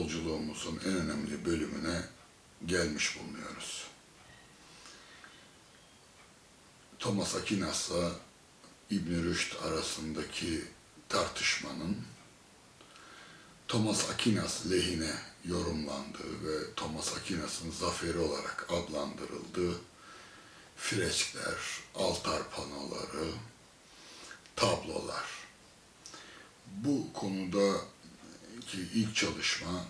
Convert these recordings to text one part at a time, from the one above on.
yolculuğumuzun en önemli bölümüne gelmiş bulunuyoruz. Thomas Aquinas'la İbn Rüşd arasındaki tartışmanın Thomas Aquinas lehine yorumlandığı ve Thomas Aquinas'ın zaferi olarak adlandırıldığı freskler, altar panoları, tablolar. Bu konuda ki ilk çalışma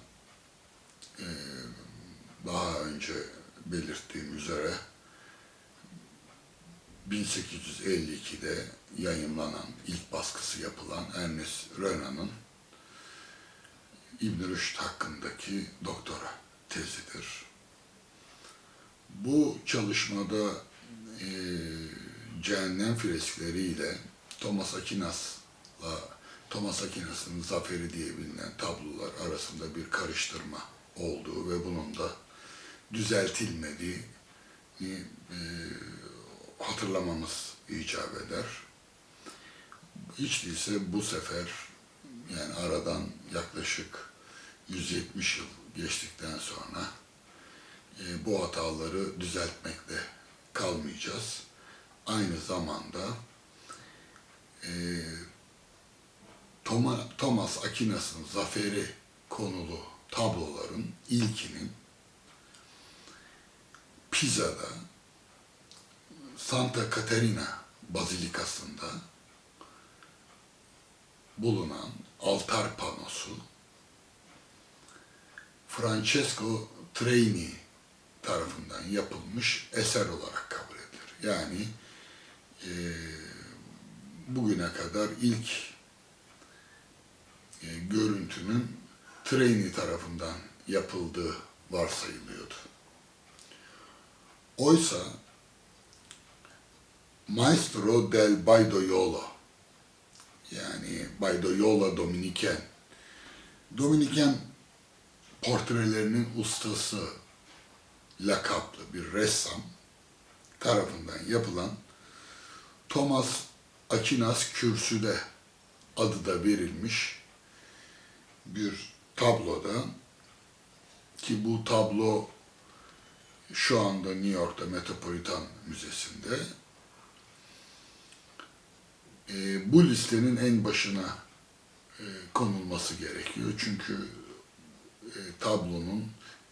e, daha önce belirttiğim üzere 1852'de yayımlanan ilk baskısı yapılan Ernest Renan'ın İbn Rüşd hakkındaki doktora tezidir. Bu çalışmada e, cehennem freskleriyle Thomas Aquinas'la Thomas Aquinas'ın Zaferi diye bilinen tablolar arasında bir karıştırma olduğu ve bunun da düzeltilmediği e, hatırlamamız icap eder. Hiç değilse bu sefer yani aradan yaklaşık 170 yıl geçtikten sonra e, bu hataları düzeltmekle kalmayacağız. Aynı zamanda e, Thomas Aquinas'ın zaferi konulu tabloların ilkinin Pisa'da Santa Caterina Bazilikası'nda bulunan altar panosu Francesco Traini tarafından yapılmış eser olarak kabul edilir. Yani e, bugüne kadar ilk görüntünün Traini tarafından yapıldığı varsayılıyordu. Oysa Maestro del Baidoiolo yani Baidoiolo Dominiken Dominiken portrelerinin ustası lakaplı bir ressam tarafından yapılan Thomas Aquinas Kürsü'de adı da verilmiş bir tabloda ki bu tablo şu anda New York'ta Metropolitan Müzesi'nde e, bu listenin en başına e, konulması gerekiyor. Çünkü e, tablonun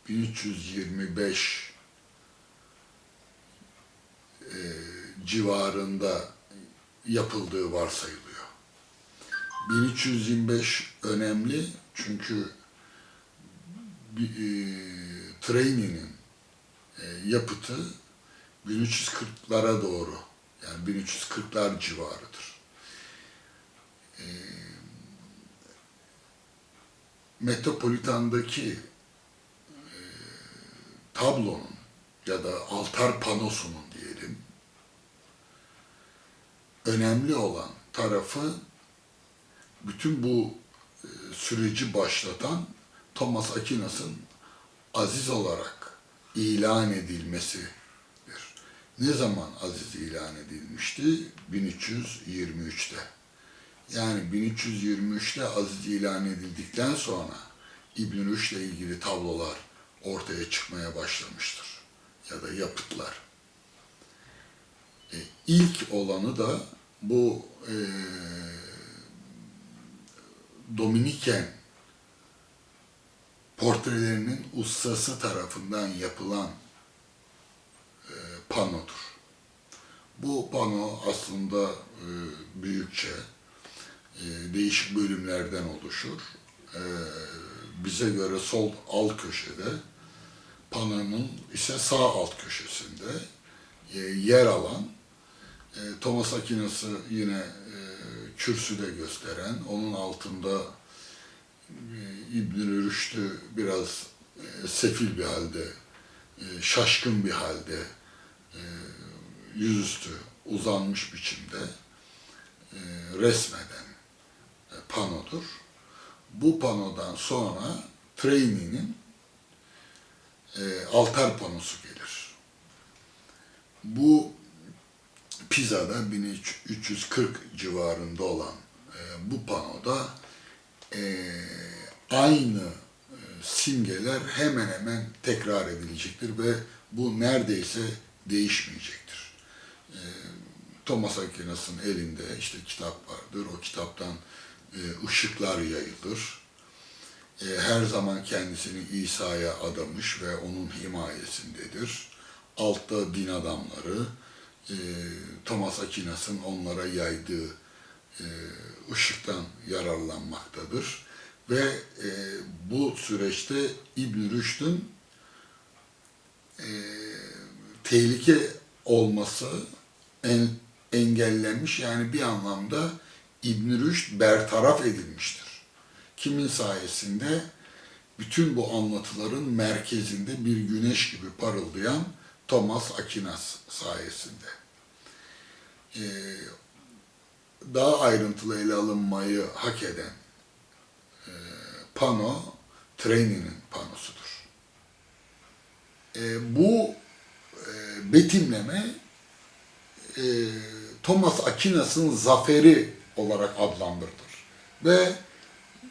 1325 e, civarında yapıldığı varsayılıyor. 1325 önemli çünkü e, Traini'nin e, yapıtı 1340'lara doğru yani 1340'lar civarıdır. E, Metropolitan'daki e, tablonun ya da altar panosunun diyelim önemli olan tarafı bütün bu e, süreci başlatan Thomas Aquinas'ın aziz olarak ilan edilmesidir. Ne zaman aziz ilan edilmişti? 1323'te. Yani 1323'te aziz ilan edildikten sonra İbn Rüşd ile ilgili tablolar ortaya çıkmaya başlamıştır. Ya da yapıtlar. E, ilk olanı da bu e, Dominiken portrelerinin ustası tarafından yapılan e, panodur. Bu pano aslında e, büyükçe e, değişik bölümlerden oluşur. E, bize göre sol alt köşede, panonun ise sağ alt köşesinde e, yer alan e, Thomas Aquinas'ı yine kürsüde gösteren, onun altında e, İbn Rüşd'ü biraz e, sefil bir halde, e, şaşkın bir halde, yüzüstü uzanmış biçimde resmeden panodur. Bu panodan sonra Traini'nin e, altar panosu gelir. Bu Pisa'da 1340 civarında olan e, bu panoda e, aynı e, simgeler hemen hemen tekrar edilecektir ve bu neredeyse değişmeyecektir. E, Thomas Aquinas'ın elinde işte kitap vardır. O kitaptan e, ışıklar yayılır. E, her zaman kendisini İsa'ya adamış ve onun himayesindedir. Altta din adamları, e, Thomas Aquinas'ın onlara yaydığı e, ışıktan yararlanmaktadır. Ve e, bu süreçte İbn Rüşd'ün e, tehlike olması en, engellenmiş. Yani bir anlamda İbn Rüşd bertaraf edilmiştir. Kimin sayesinde? Bütün bu anlatıların merkezinde bir güneş gibi parıldayan Thomas Aquinas sayesinde. Ee, daha ayrıntılı ele alınmayı hak eden e, pano Treni'nin panosudur. E, bu e, betimleme e, Thomas Aquinas'ın zaferi olarak adlandırılır. Ve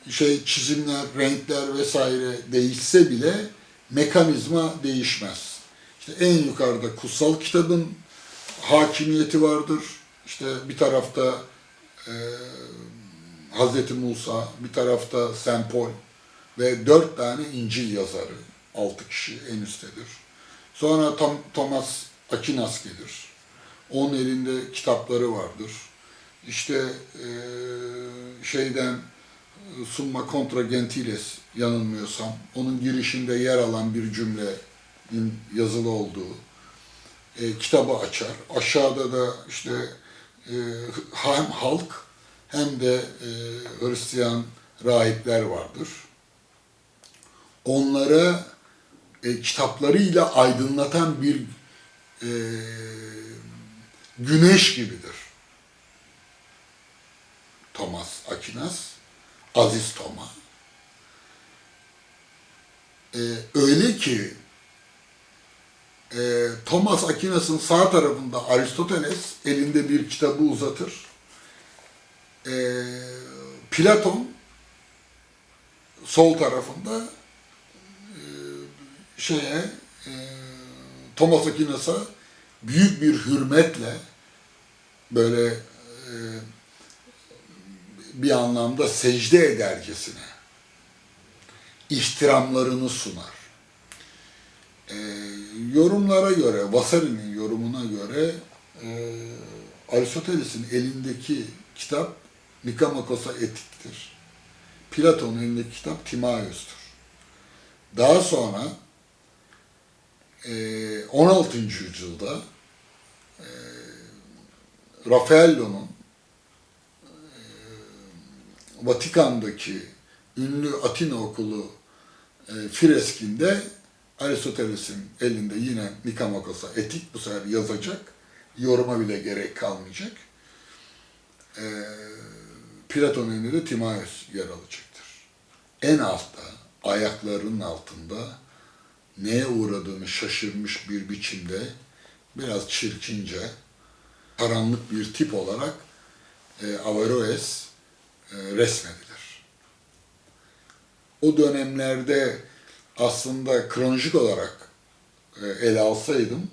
şey çizimler, renkler vesaire değişse bile mekanizma değişmez. İşte en yukarıda kutsal kitabın hakimiyeti vardır. İşte bir tarafta e, Hazreti Musa, bir tarafta Paul ve dört tane İncil yazarı, altı kişi en üsttedir. Sonra Tom, Thomas Aquinas gelir. Onun elinde kitapları vardır. İşte e, şeyden Summa Contra Gentiles yanılmıyorsam, onun girişinde yer alan bir cümlenin yazılı olduğu e, kitabı açar. Aşağıda da işte e, hem halk hem de e, Hristiyan rahipler vardır. Onlara e, kitaplarıyla aydınlatan bir e, güneş gibidir. Thomas Aquinas, Aziz Thomas. E, öyle ki e, Thomas Aquinas'ın sağ tarafında Aristoteles elinde bir kitabı uzatır. E, Platon sol tarafında e, şeye e, Thomas Aquinas'a büyük bir hürmetle böyle e, bir anlamda secde edercesine ihtiramlarını sunar. Yorumlara göre, Vasari'nin yorumuna göre e, Aristoteles'in elindeki kitap Nikamakos'a etiktir. Platon'un elindeki kitap Timaios'tur. Daha sonra e, 16. yüzyılda e, Raffaello'nun e, Vatikan'daki ünlü Atina okulu e, freskinde Aristoteles'in elinde yine Nikamakos'a etik bu sefer yazacak. Yoruma bile gerek kalmayacak. E, Platon'un elinde de Timaios yer alacaktır. En altta, ayaklarının altında neye uğradığını şaşırmış bir biçimde biraz çirkince, karanlık bir tip olarak e, Averroes e, resmedilir. O dönemlerde aslında kronolojik olarak e, ele alsaydım,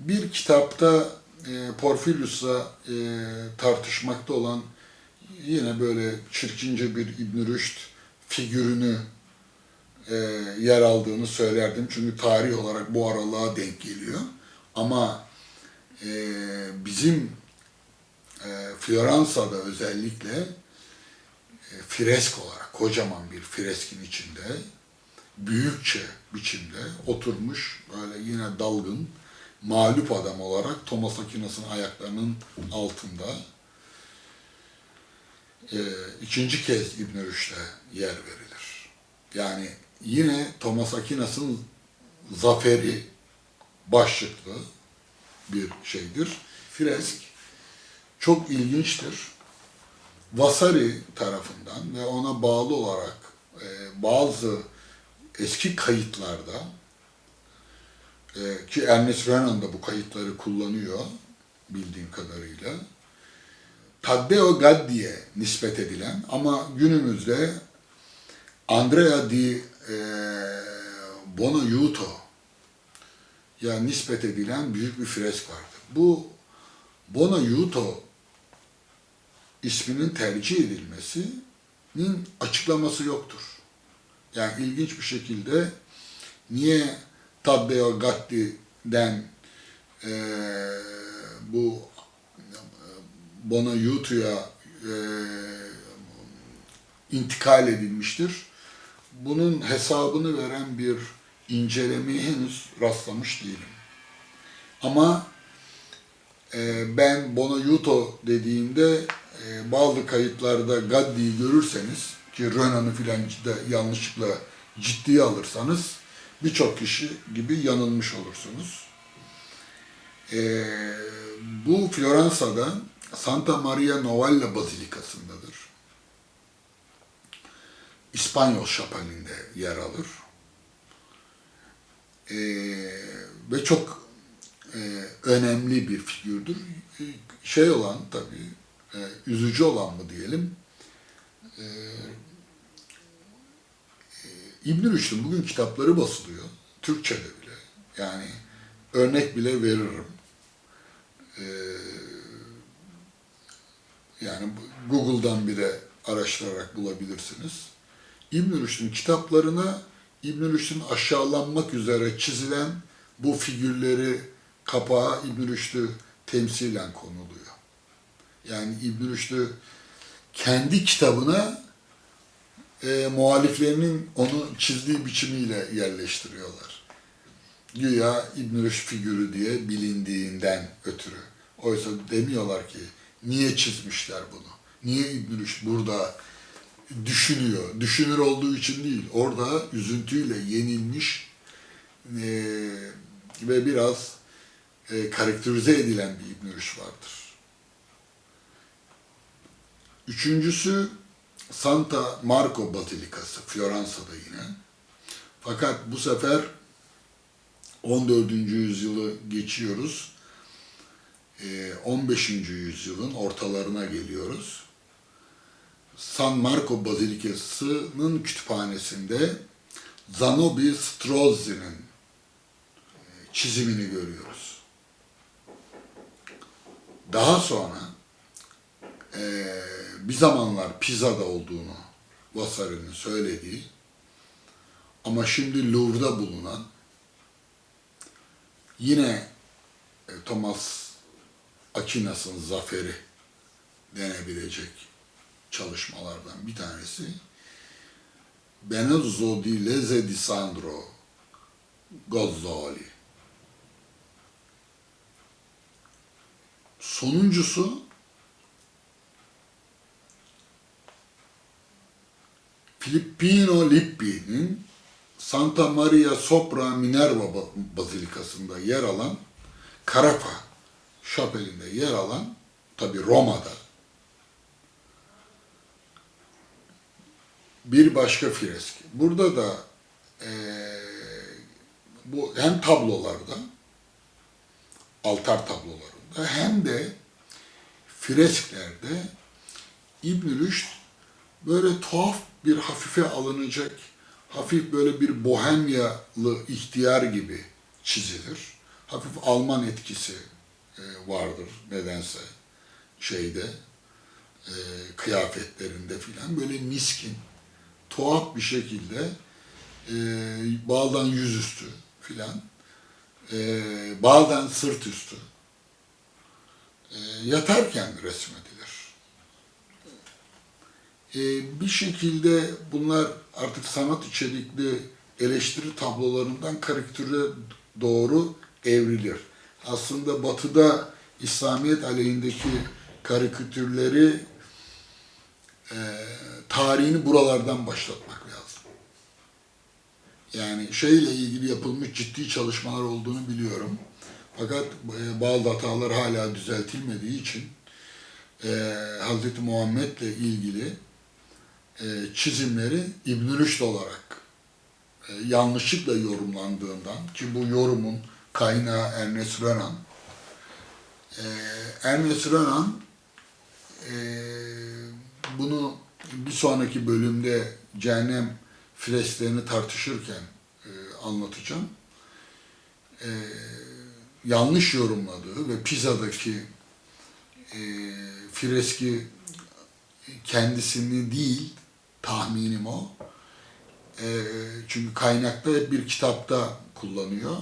bir kitapta e, Porfirius'la e, tartışmakta olan yine böyle çirkince bir İbn Rüşd figürünü yer aldığını söylerdim. Çünkü tarih olarak bu aralığa denk geliyor. Ama bizim Floransa'da özellikle fresk olarak kocaman bir freskin içinde büyükçe biçimde oturmuş böyle yine dalgın mağlup adam olarak Thomas Aquinas'ın ayaklarının altında e, ikinci kez İbn Rüşd'e yer verilir. Yani yine Thomas Aquinas'ın zaferi başlıklı bir şeydir. Fresk çok ilginçtir. Vasari tarafından ve ona bağlı olarak e, bazı eski kayıtlarda e, ki Ernest Renan da bu kayıtları kullanıyor bildiğim kadarıyla. Taddeo Gaddi'ye nispet edilen ama günümüzde Andrea di e, Bonajuto ya nispet edilen büyük bir fresk vardır. Bu Bonajuto isminin tercih edilmesinin açıklaması yoktur. Yani ilginç bir şekilde niye Taddeo Gatti'den eee bu Bonajuto'ya eee intikal edilmiştir. Bunun hesabını veren bir incelemeye henüz rastlamış değilim. Ama e, ben Bonajuto dediğimde e, bazı kayıtlarda Gaddi'yi görürseniz ki Renan'ı filan da yanlışlıkla ciddiye alırsanız birçok kişi gibi yanılmış olursunuz. E, bu Floransa'da Santa Maria Novella Bazilikası'ndadır. İspanyol şapelinde yer alır. Ee, ve çok e, önemli bir figürdür. Şey olan tabii, e, üzücü olan mı diyelim, e, e, İbn Rüşd'ün bugün kitapları basılıyor. Türkçe'de bile. Yani örnek bile veririm. E, yani Google'dan bile araştırarak bulabilirsiniz. İbn Rüşd'ün kitaplarına İbn Rüşd'ün aşağılanmak üzere çizilen bu figürleri kapağa İbn Rüşd'ü temsilen konuluyor. Yani İbn Rüşd'ü kendi kitabına e, muhaliflerinin onu çizdiği biçimiyle yerleştiriyorlar. Güya İbn Rüşd figürü diye bilindiğinden ötürü. Oysa demiyorlar ki niye çizmişler bunu? Niye İbn Rüşd burada düşünüyor. Düşünür olduğu için değil. Orada üzüntüyle yenilmiş e, ve biraz e, karakterize edilen bir İbn Rüşd vardır. Üçüncüsü Santa Marco Bazilikası, Floransa'da yine. Fakat bu sefer 14. yüzyılı geçiyoruz. E, 15. yüzyılın ortalarına geliyoruz. San Marco Bazilikası'nın kütüphanesinde Zanobi Strozzi'nin e, çizimini görüyoruz. Daha sonra e, bir zamanlar Pisa'da olduğunu Vasari'nin söylediği ama şimdi Louvre'da bulunan yine e, Thomas Aquinas'ın zaferi denebilecek çalışmalardan bir tanesi Benozzo di Leze di Sandro Gozzoli. Sonuncusu Filippino Lippi'nin Santa Maria Sopra Minerva Ba- Bazilikası'nda yer alan Carafa şapelinde yer alan tabi Roma'da bir başka fresk. Burada da eee, bu hem tablolarda, altar tablolarında hem de fresklerde İbn Rüşd böyle tuhaf bir hafife alınacak, hafif böyle bir bohemyalı ihtiyar gibi çizilir. Hafif Alman etkisi e, vardır nedense şeyde, e, kıyafetlerinde filan böyle miskin, tuhaf bir şekilde e, bazen yüzüstü filan, bazen sırt üstü yatarken resmedilir. E, bir şekilde bunlar artık sanat içerikli eleştiri tablolarından karikatüre doğru evrilir. Aslında Batı'da İslamiyet aleyhindeki karikatürleri e, tarihini buralardan başlatmak lazım. Yani şeyle ilgili yapılmış ciddi çalışmalar olduğunu biliyorum. Fakat e, bazı hatalar hala düzeltilmediği için e, Hz. Muhammed'le ilgili çizimleri İbn Rüşd olarak e, yanlışlıkla yorumlandığından ki bu yorumun kaynağı Ernest Renan. E, Ernest Renan e, bunu bir sonraki bölümde Cehennem fresklerini tartışırken e, anlatacağım. E, yanlış yorumladığı ve Pisa'daki e, freski kendisini değil, tahminim o. E, çünkü kaynakta bir kitapta kullanıyor.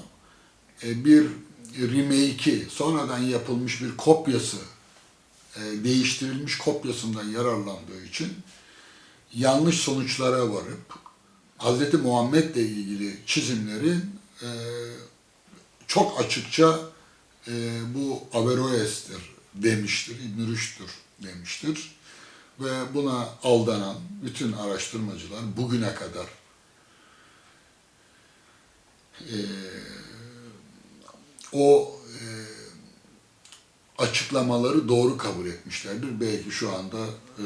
E, bir remake'i, sonradan yapılmış bir kopyası, e, değiştirilmiş kopyasından yararlandığı için yanlış sonuçlara varıp Hz. Muhammed'le ilgili çizimlerin e, çok açıkça e, bu Averroes'tir demiştir, İbn Rüşd'dür demiştir. Ve buna aldanan bütün araştırmacılar bugüne kadar e, o e, açıklamaları doğru kabul etmişlerdir. Belki şu anda e,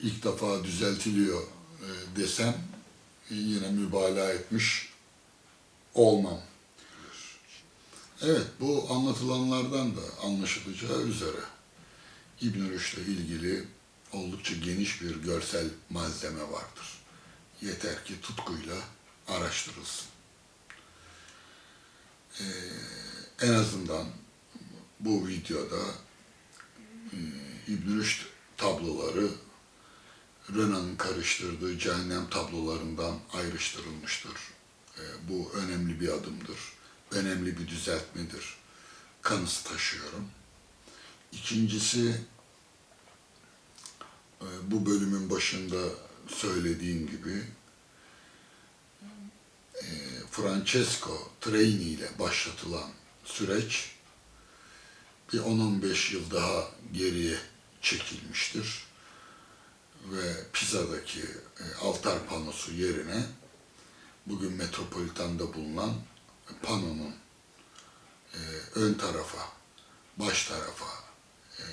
ilk defa düzeltiliyor e, desem e, yine mübalağa etmiş olmam. Evet, bu anlatılanlardan da anlaşılacağı üzere İbn Rüşd'le ilgili oldukça geniş bir görsel malzeme vardır. Yeter ki tutkuyla araştırılsın. Ee, en azından bu videoda e, İbn Rüşd tabloları Renan'ın karıştırdığı cehennem tablolarından ayrıştırılmıştır. Ee, bu önemli bir adımdır. Önemli bir düzeltmedir. Kanısı taşıyorum. İkincisi e, bu bölümün başında söylediğim gibi e, Francesco Traini ile başlatılan süreç bir 10-15 yıl daha geriye çekilmiştir. Ve Pisa'daki e, altar panosu yerine bugün Metropolitan'da bulunan panonun e, ön tarafa, baş tarafa e,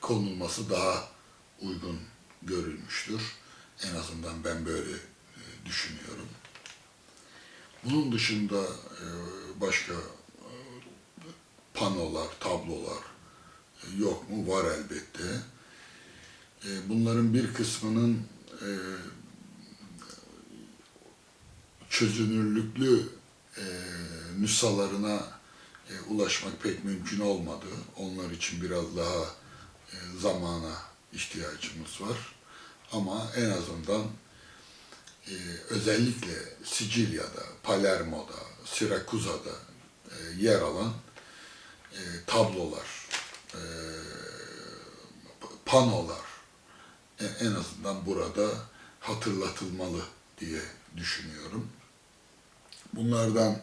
konulması daha uygun görülmüştür. En azından ben böyle e, düşünüyorum. Bunun dışında e, başka e, panolar, tablolar yok mu? Var elbette. Bunların bir kısmının çözünürlüklü nüshalarına ulaşmak pek mümkün olmadı. Onlar için biraz daha zamana ihtiyacımız var. Ama en azından e, özellikle Sicilya'da, Palermo'da, Sirakuza'da e, yer alan e, tablolar, e, panolar e, en azından burada hatırlatılmalı diye düşünüyorum. Bunlardan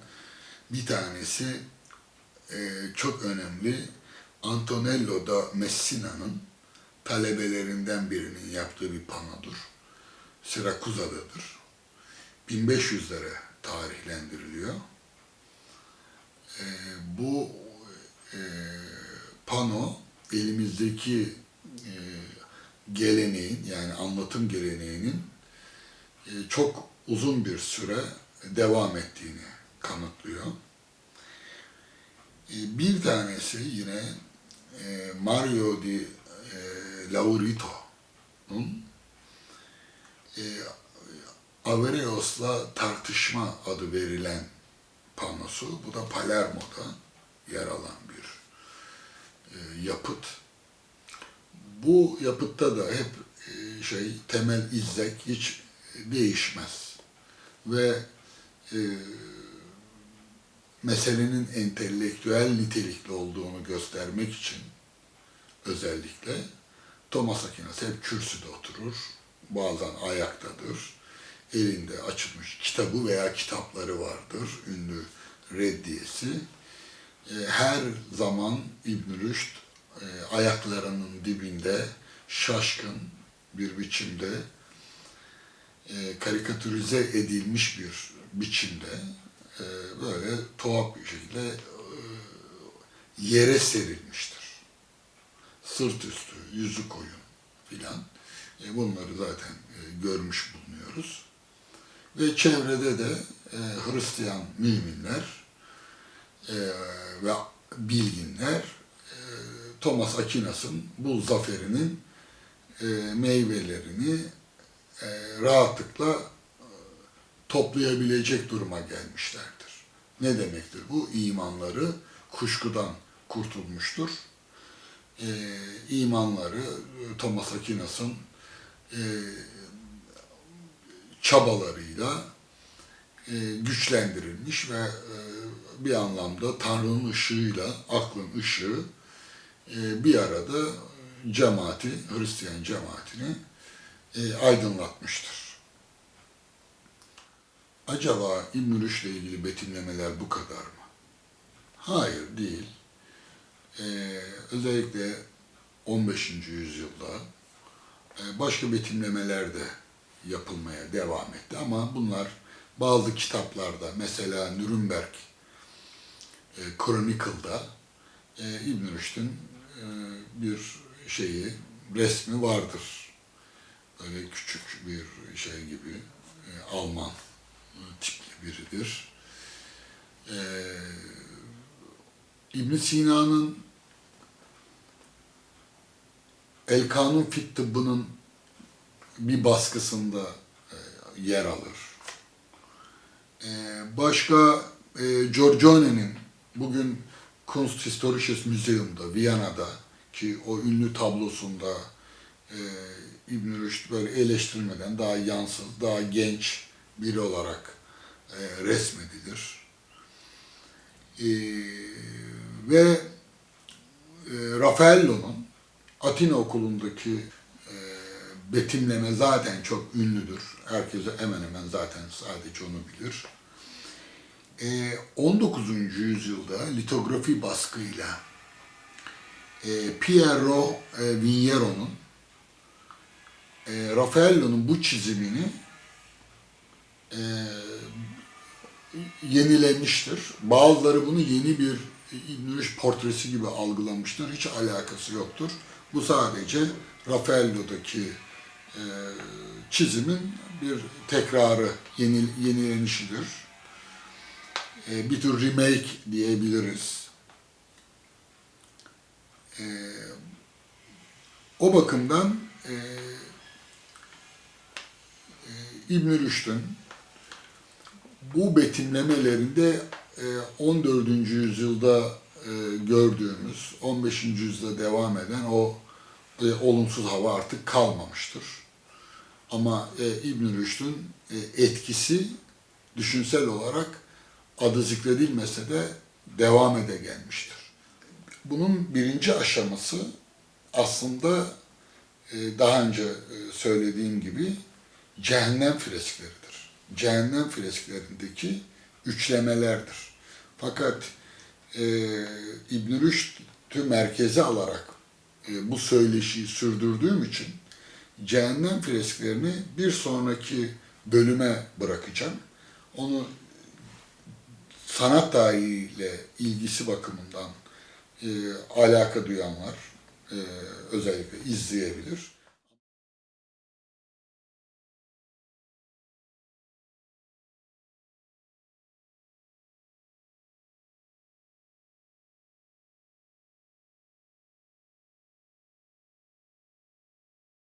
bir tanesi e, çok önemli Antonello da Messina'nın talebelerinden birinin yaptığı bir panodur. Sirakuza'dadır. 1500'lere tarihlendiriliyor. E, bu e, pano elimizdeki e, geleneğin yani anlatım geleneğinin e, çok uzun bir süre devam ettiğini kanıtlıyor. E, Bir tanesi yine e, Mario di e, Laurito'nun e, Avereos'la tartışma adı verilen panosu. Bu da Palermo'da yer alan bir e, yapıt. Bu yapıtta da hep e, şey temel izlek hiç değişmez. Ve e, meselenin entelektüel nitelikli olduğunu göstermek için özellikle Thomas Aquinas hep kürsüde oturur, bazen ayaktadır, elinde açılmış kitabı veya kitapları vardır, ünlü reddiyesi. E, Her zaman İbn Rüşd e, ayaklarının dibinde şaşkın bir biçimde e, karikatürize edilmiş bir biçimde e, böyle tuhaf bir şekilde e, yere serilmiştir. Sırt üstü, yüzü koyun filan. E, bunları zaten e, görmüş bulunuyoruz. Ve çevrede de e, Hristiyan müminler ve bilginler Thomas Aquinas'ın bu zaferinin meyvelerini rahatlıkla toplayabilecek duruma gelmişlerdir. Ne demektir bu? İmanları kuşkudan kurtulmuştur. Ee, imanları e, Thomas Aquinas'ın e, çabalarıyla e, güçlendirilmiş ve e, bir anlamda Tanrı'nın ışığıyla aklın ışığı e, bir arada cemaati, Hristiyan cemaatini e, aydınlatmıştır. Acaba İbn-i Rüşd'le ilgili betimlemeler bu kadar mı? Hayır, değil. Ee, özellikle 15. yüzyılda e, başka betimlemeler de yapılmaya devam etti ama bunlar bazı kitaplarda mesela Nürnberg e, Chronicle'da e, İbn Rüşd'ün e, bir şeyi resmi vardır. Böyle küçük bir şey gibi e, Alman tipli biridir. E, İbn Sina'nın El Kanun Fit Tıbbı'nın bir baskısında e, yer alır. E, başka e, Giorgione'nin bugün Kunsthistorisches Museum'da, Viyana'da ki o ünlü tablosunda e, İbn Rüşd böyle eleştirmeden daha yansız, daha genç biri olarak e, resmedilir. E, ve e, Raffaello'nun Atina okulundaki e, betimleme zaten çok ünlüdür. Herkese hemen hemen zaten sadece onu bilir. E, 19. yüzyılda litografi baskıyla e, Piero e, Vignero'nun e, Raffaello'nun bu çizimini e, yenilemiştir. Bazıları bunu yeni bir İbn Rüşd portresi gibi algılamıştır. Hiç alakası yoktur. Bu sadece Raffaello'daki e, çizimin bir tekrarı, yeni, yenilenişidir. E, bir tür remake diyebiliriz. E, o bakımdan e, e, İbn Rüşd'ün bu betimlemelerinde e, 14. yüzyılda e, gördüğümüz, 15. yüzyılda devam eden o e, olumsuz hava artık kalmamıştır. Ama e, İbn Rüşd'ün e, etkisi düşünsel olarak adı zikredilmese de devam ede gelmiştir. Bunun birinci aşaması aslında e, daha önce e, söylediğim gibi cehennem freskleridir. Cehennem fresklerindeki üçlemelerdir. Fakat e, İbn Rüşd'ü merkeze alarak e, bu söyleşiyi sürdürdüğüm için cehennem fresklerini bir sonraki bölüme bırakacağım. Onu sanat tarihiyle ilgisi bakımından e, alaka duyanlar e, özellikle izleyebilir.